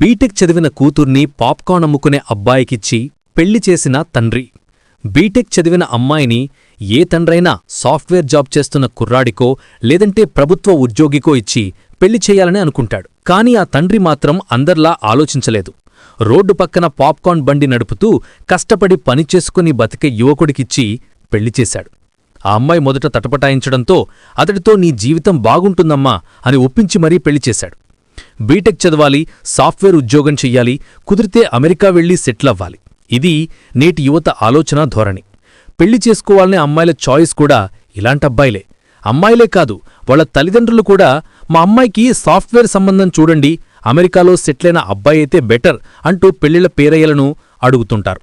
BTech చదివిన కూతుర్ని popcorn అమ్ముకునే అబ్బాయికిచ్చి పెళ్ళి చేసిన తండ్రి. బీటెక్ చదివిన అమ్మాయిని ఏ తండ్రైనా సాఫ్ట్వేర్ జాబ్ చేస్తున్న కుర్రాడికో లేదంటే ప్రభుత్వ ఉద్యోగికో ఇచ్చి పెళ్ళి చేయాలని అనుకుంటాడు. కాని ఆ తండ్రి మాత్రం అందర్లా ఆలోచించలేదు. రోడ్డు పక్కన పాప్కార్న్ బండి నడుపుతూ కష్టపడి పనిచేసుకుని బతికే యువకుడికిచ్చి పెళ్ళి చేశాడు. ఆ అమ్మాయి మొదట తటపటాయించడంతో అతడితో నీ జీవితం బాగుంటుందమ్మా అని ఒప్పించి మరీ పెళ్ళి చేశాడు. బీటెక్ చదవాలి సాఫ్ట్వేర్ ఉద్యోగం చెయ్యాలి కుదిరితే అమెరికా వెళ్ళి సెటిల్ అవ్వాలి. ఇది నేటి యువత ఆలోచన ధోరణి. పెళ్ళి చేసుకోవాలనే అమ్మాయిల చాయిస్ కూడా ఇలాంటబ్బాయిలే అమ్మాయిలే కాదు వాళ్ళ తల్లిదండ్రులు కూడా మా అమ్మాయికి సాఫ్ట్వేర్ సంబంధం చూడండి అమెరికాలో సెటిలైన అబ్బాయి అయితే బెటర్ అంటూ పెళ్ళిళ్ళ పేరయ్యలను అడుగుతుంటారు.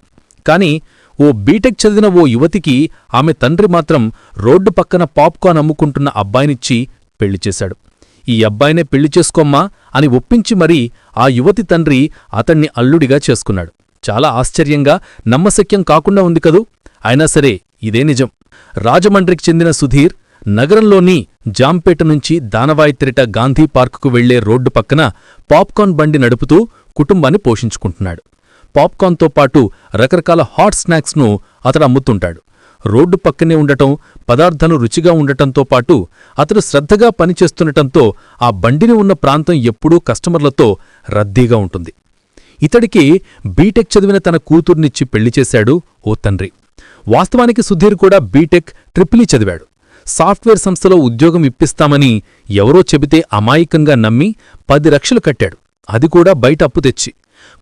కాని ఓ బీటెక్ చదివిన ఓ యువతికి ఆమె తండ్రి మాత్రం రోడ్డు పక్కన పాప్కార్న్ అమ్ముకుంటున్న అబ్బాయినిచ్చి పెళ్ళి చేశాడు. ఈ అబ్బాయినే పెళ్ళి చేసుకోమ్మా అని ఒప్పించి మరీ ఆ యువతి తండ్రి అతణ్ణి అల్లుడిగా చేసుకున్నాడు. చాలా ఆశ్చర్యంగా నమ్మశక్యం కాకుండా ఉంది కదూ? అయినా సరే ఇదే నిజం. రాజమండ్రికి చెందిన సుధీర్ నగరంలోని జాంపేట నుంచి దానవాయిత్రిట గాంధీ పార్కుకు వెళ్ళే రోడ్డు పక్కన పాప్కార్న్ బండి నడుపుతూ కుటుంబాన్ని పోషించుకుంటున్నాడు. పాప్కార్న్తో పాటు రకరకాల హాట్ స్నాక్స్ను అతడు అమ్ముతుంటాడు. రోడ్డు పక్కనే ఉండటం పదార్థాలు రుచిగా ఉండటంతో పాటు అతడు శ్రద్ధగా పనిచేస్తుండటంతో ఆ బండిని ఉన్న ప్రాంతం ఎప్పుడూ కస్టమర్లతో రద్దీగా ఉంటుంది. ఇతడికి బీటెక్ చదివిన తన కూతుర్నిచ్చి పెళ్ళి చేశాడు ఓ తండ్రి. వాస్తవానికి సుధీర్ కూడా బీటెక్ ట్రిపులీ చదివాడు. సాఫ్ట్వేర్ సంస్థలో ఉద్యోగం ఇప్పిస్తామని ఎవరో చెబితే అమాయకంగా నమ్మి పది లక్షలు కట్టాడు. అది కూడా బయట అప్పు తెచ్చి.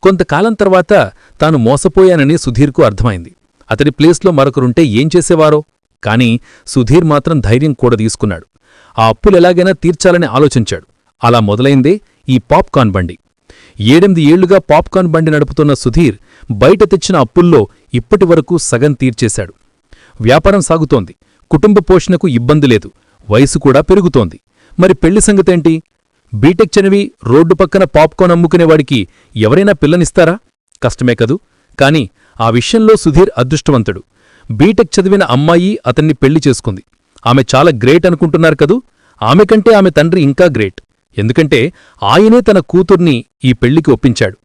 కొంతకాలం తర్వాత తాను మోసపోయానని సుధీర్కు అర్థమైంది. అతడి ప్లేస్లో మరొకరుంటే ఏం చేసేవారో? కాని సుధీర్ మాత్రం ధైర్యం కూడా తీసుకున్నాడు. ఆ అప్పులెలాగైనా తీర్చాలని ఆలోచించాడు. అలా మొదలైందే ఈ పాప్కార్న్ బండి. ఏడెనిమిది ఏళ్ళుగా పాప్కార్న్ బండి నడుపుతున్న సుధీర్ బయట తెచ్చిన అప్పుల్లో ఇప్పటివరకు సగం తీర్చేశాడు. వ్యాపారం సాగుతోంది. కుటుంబ పోషణకు ఇబ్బంది లేదు. వయసు కూడా పెరుగుతోంది. మరి పెళ్ళి సంగతేంటి? బీటెక్ చనివి రోడ్డు పక్కన పాప్కార్న్ అమ్ముకునేవాడికి ఎవరైనా పిల్లనిస్తారా? కష్టమే కదూ. కానీ ఆ విషయంలో సుధీర్ అదృష్టవంతుడు. బీటెక్ చదివిన అమ్మాయి అతన్ని పెళ్ళి చేసుకుంది. ఆమె చాలా గ్రేట్ అనుకుంటున్నారు కదూ? ఆమె కంటే ఆమె తండ్రి ఇంకా గ్రేట్. ఎందుకంటే ఆయనే తన కూతుర్ని ఈ పెళ్ళికి ఒప్పించాడు.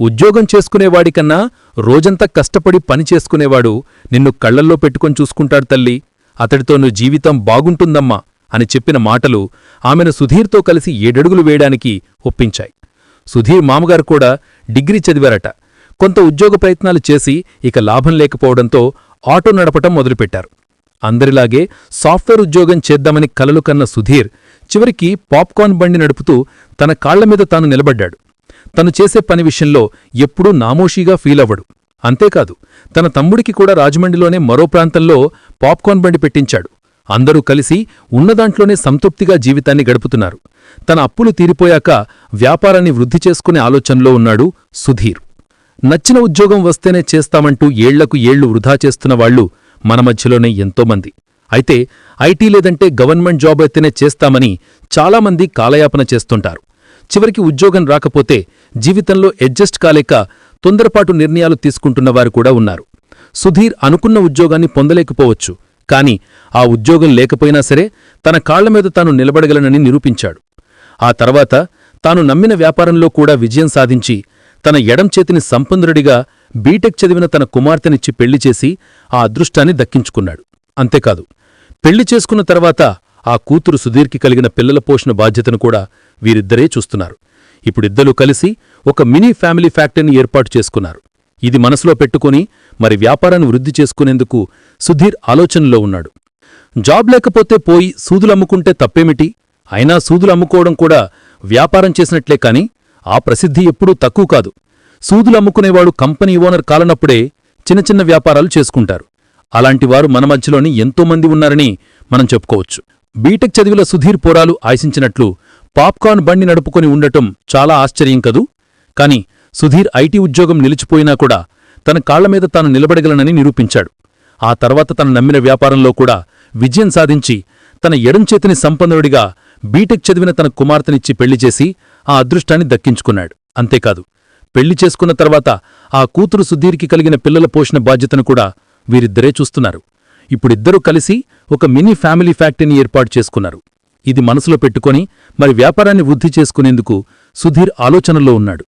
ఉద్యోగం చేసుకునేవాడికన్నా రోజంతా కష్టపడి పని చేసుకునేవాడు నిన్ను కళ్ళల్లో పెట్టుకొని చూసుకుంటాడు తల్లి. అతడితో నువ్వు జీవితం బాగుంటుందమ్మా అని చెప్పిన మాటలు ఆమెను సుధీర్తో కలిసి ఏడడుగులు వేయడానికి ఒప్పించాయి. సుధీర్ మామగారు కూడా డిగ్రీ చదివారట. కొంత ఉద్యోగ ప్రయత్నాలు చేసి ఇక లాభం లేకపోవడంతో ఆటో నడపటం మొదలుపెట్టారు. అందరిలాగే సాఫ్ట్వేర్ ఉద్యోగం చేద్దామని కలలు కన్న సుధీర్ చివరికి పాప్కార్న్ బండి నడుపుతూ తన కాళ్ళమీద తాను నిలబడ్డాడు. తను చేసే పని విషయంలో ఎప్పుడూ నామోషీగా ఫీలవ్వడు అంతేకాదు తన తమ్ముడికి కూడా రాజమండ్రిలోనే మరో ప్రాంతంలో పాప్కార్న్ బండి పెట్టించాడు. అందరూ కలిసి ఉన్నదాంట్లోనే సంతృప్తిగా జీవితాన్ని గడుపుతున్నారు. తన అప్పులు తీరిపోయాక వ్యాపారాన్ని వృద్ధి చేసుకునే ఆలోచనలో ఉన్నాడు సుధీర్. నచ్చిన ఉద్యోగం వస్తేనే చేస్తామంటూ ఏళ్ళకు ఏళ్ళు వృధా చేస్తున్న వాళ్ళు మన మధ్యలోనే ఎంతోమంది అయితే ఐటీ లేదంటే గవర్నమెంట్ జాబ్ అయితేనే చేస్తామని చాలామంది కాలయాపన చేస్తుంటారు. చివరికి ఉద్యోగం రాకపోతే జీవితంలో అడ్జస్ట్ కాలేక తొందరపాటు నిర్ణయాలు తీసుకుంటున్నవారు కూడా ఉన్నారు. సుధీర్ అనుకున్న ఉద్యోగాన్ని పొందలేకపోవచ్చు. కాని ఆ ఉద్యోగం లేకపోయినా సరే తన కాళ్ళమీద తాను నిలబడగలనని నిరూపించాడు. ఆ తర్వాత తాను నమ్మిన వ్యాపారంలో కూడా విజయం సాధించి తన ఎడం చేతిని సంపన్నుడిగా బీటెక్ చదివిన తన కుమార్తెనిచ్చి పెళ్ళి చేసి ఆ అదృష్టాన్ని దక్కించుకున్నాడు. అంతేకాదు పెళ్ళి చేసుకున్న తర్వాత ఆ కూతురు సుధీర్కి కలిగిన పిల్లల పోషణ బాధ్యతను కూడా వీరిద్దరే చూస్తున్నారు. ఇప్పుడిద్దరూ కలిసి ఒక మినీ ఫ్యామిలీ ఫ్యాక్టరీని ఏర్పాటు చేసుకున్నారు. ఇది మనసులో పెట్టుకుని మరి వ్యాపారాన్ని వృద్ధి చేసుకునేందుకు సుధీర్ ఆలోచనలో ఉన్నాడు. జాబ్ లేకపోతే పోయి సూదులమ్ముకుంటే తప్పేమిటి? అయినా సూదులు అమ్ముకోవడం కూడా వ్యాపారం చేసినట్లే కాని ఆ ప్రసిద్ధి ఎప్పుడూ తక్కువ కాదు. సూదులమ్ముకునేవాడు కంపెనీ ఓనర్ కాలనప్పుడే చిన్న చిన్న వ్యాపారాలు చేసుకుంటారు. అలాంటివారు మన మధ్యలోని ఎంతోమంది ఉన్నారని మనం చెప్పుకోవచ్చు. బీటెక్ చదివిల సుధీర్ పోరాలు ఆశించినట్లు పాప్కార్న్ బండి నడుపుకొని ఉండటం చాలా ఆశ్చర్యం కదూ? కాని సుధీర్ ఐటీ ఉద్యోగం నిలిచిపోయినా కూడా తన కాళ్ళమీద తాను నిలబడగలనని నిరూపించాడు. ఆ తర్వాత తన నమ్మిన వ్యాపారంలో కూడా విజయం సాధించి తన ఎడంచేతిని సంపన్నుడిగా బీటెక్ చదివిన తన కుమార్తెనిచ్చి పెళ్ళి చేసి ఆ అదృష్టాన్ని దక్కించుకున్నాడు. అంతేకాదు పెళ్ళి చేసుకున్న తర్వాత ఆ కూతురు సుధీర్కి కలిగిన పిల్లల పోషణ బాధ్యతను కూడా వీరిద్దరే చూస్తున్నారు. ఇప్పుడిద్దరూ కలిసి ఒక మినీ ఫ్యామిలీ ఫ్యాక్టరీని ఏర్పాటు చేసుకున్నారు. ఇది మనసులో పెట్టుకొని మరి వ్యాపారాన్ని వృద్ధి చేసుకునేందుకు సుధీర్ ఆలోచనలో ఉన్నాడు.